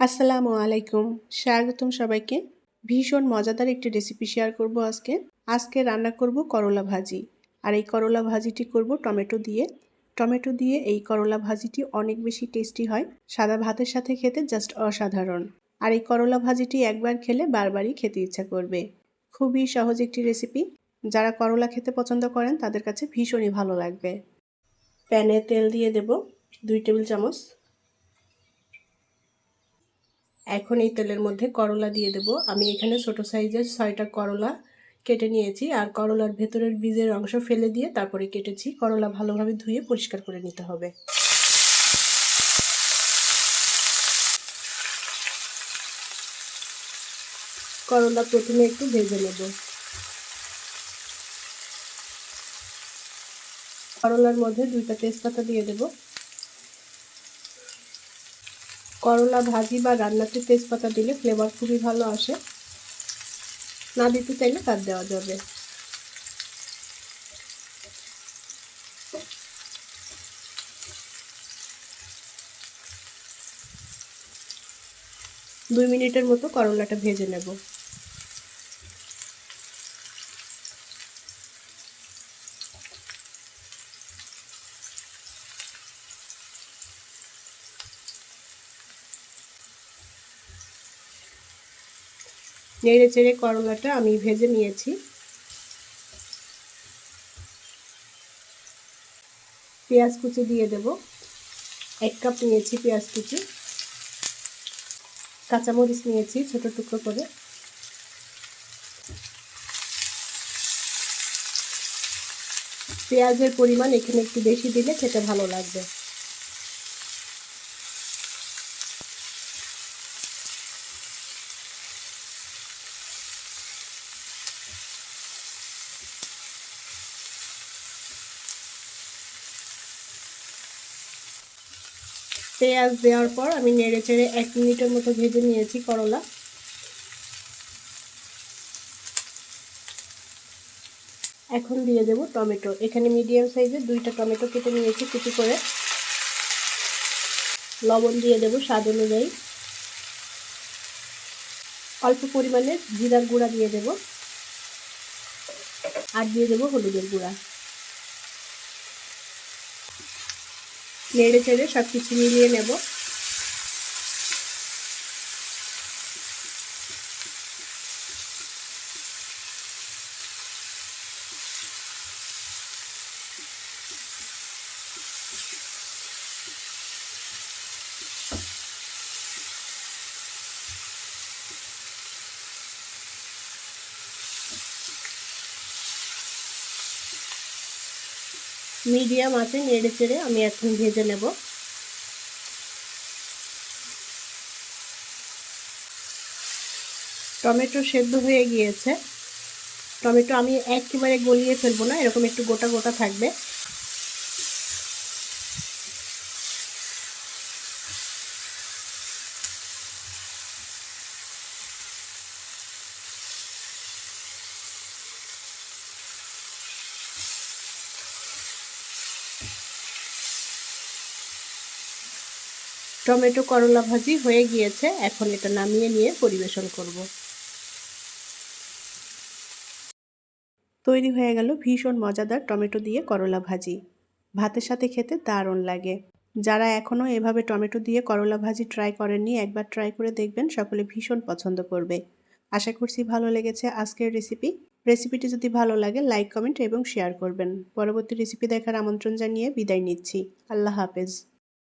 আসসালামু আলাইকুম। স্বাগতম সবাইকে। ভীষণ মজাদার একটি রেসিপি শেয়ার করব আজকে। আজকে রান্না করব করলা ভাজি। আর এই করলা ভাজিটি করব টমেটো দিয়ে। টমেটো দিয়ে এই করলা ভাজিটি অনেক বেশি টেস্টি হয়। সাদা ভাতের সাথে খেতে জাস্ট অসাধারণ। আর এই করলা ভাজিটি একবার খেলে বারবারই খেতে ইচ্ছা করবে। খুবই সহজ একটি রেসিপি যারা করলা খেতে পছন্দ করেন তাদের কাছে ভীষণই ভালো লাগবে। প্যানে তেল দিয়ে দেব দুই টেবিল চামচ। এখন এই তেলের মধ্যে করলা দিয়ে দেব। আমি এখানে ছোট সাইজের ছয়টা করলা কেটে নিয়েছি আর করলার ভেতরের বীজের অংশ ফেলে দিয়ে তারপরে কেটেছি। করলা ভালোভাবে ধুয়ে পরিষ্কার করে নিতে হবে। করলা প্রথমে একটু ভেজে নেব। করলার মধ্যে দুইটা তেজপাতা দিয়ে দেবো। করলা ভাজি বা রান্নাতে তেজপাতা দিলে ফ্লেভার খুবই ভালো আসে। না দিতে চাইলে তার দেওয়া যাবে। দুই মিনিটের মতো করলাটা ভেজে নেব। নেড়ে চেড়ে করলাটা আমি ভেজে নিয়েছি। পেঁয়াজ কুচি দিয়ে দেব। এক কাপ নিয়েছি পেঁয়াজ কুচি। কাঁচামরিচ নিয়েছি ছোট টুকরো করে। পেঁয়াজের পরিমাণ এখানে একটু বেশি দিলে খেতে ভালো লাগবে। পেঁয়াজ দেওয়ার পর আমি নেড়ে চেড়ে এক মিনিটের মতো ভেজে নিয়েছি করলা। এখন দিয়ে দেব টমেটো। এখানে মিডিয়াম সাইজের দুইটা টমেটো কেটে নিয়েছি কুচি করে। লবণ দিয়ে দেব স্বাদ অনুযায়ী। অল্প পরিমাণে জিরার গুঁড়া দিয়ে দেব। আর দিয়ে দেব হলুদের গুঁড়া। নেড়ে চেড়ে সব কিছু মিলিয়ে নেব। মিডিয়াম আছে, নেড়ে চেড়ে আমি এখন ভেজে নেব। টমেটো সেদ্ধ হয়ে গিয়েছে। টমেটো আমি একেবারে গলিয়ে ফেলব না, এরকম একটু গোটা গোটা থাকবে। টমেটো করলা ভাজি হয়ে গিয়েছে। এখন এটা নামিয়ে নিয়ে পরিবেশন করব। তৈরি হয়ে গেল ভীষণ মজাদার টমেটো দিয়ে করলা ভাজি। ভাতের সাথে খেতে দারুণ লাগে। যারা এখনও এভাবে টমেটো দিয়ে করলা ভাজি ট্রাই করেননি, একবার ট্রাই করে দেখবেন, সকলে ভীষণ পছন্দ করবে। আশা করছি ভালো লেগেছে আজকের রেসিপি। রেসিপিটি যদি ভালো লাগে, লাইক, কমেন্ট এবং শেয়ার করবেন। পরবর্তী রেসিপি দেখার আমন্ত্রণ জানিয়ে বিদায় নিচ্ছি। আল্লাহ হাফেজ।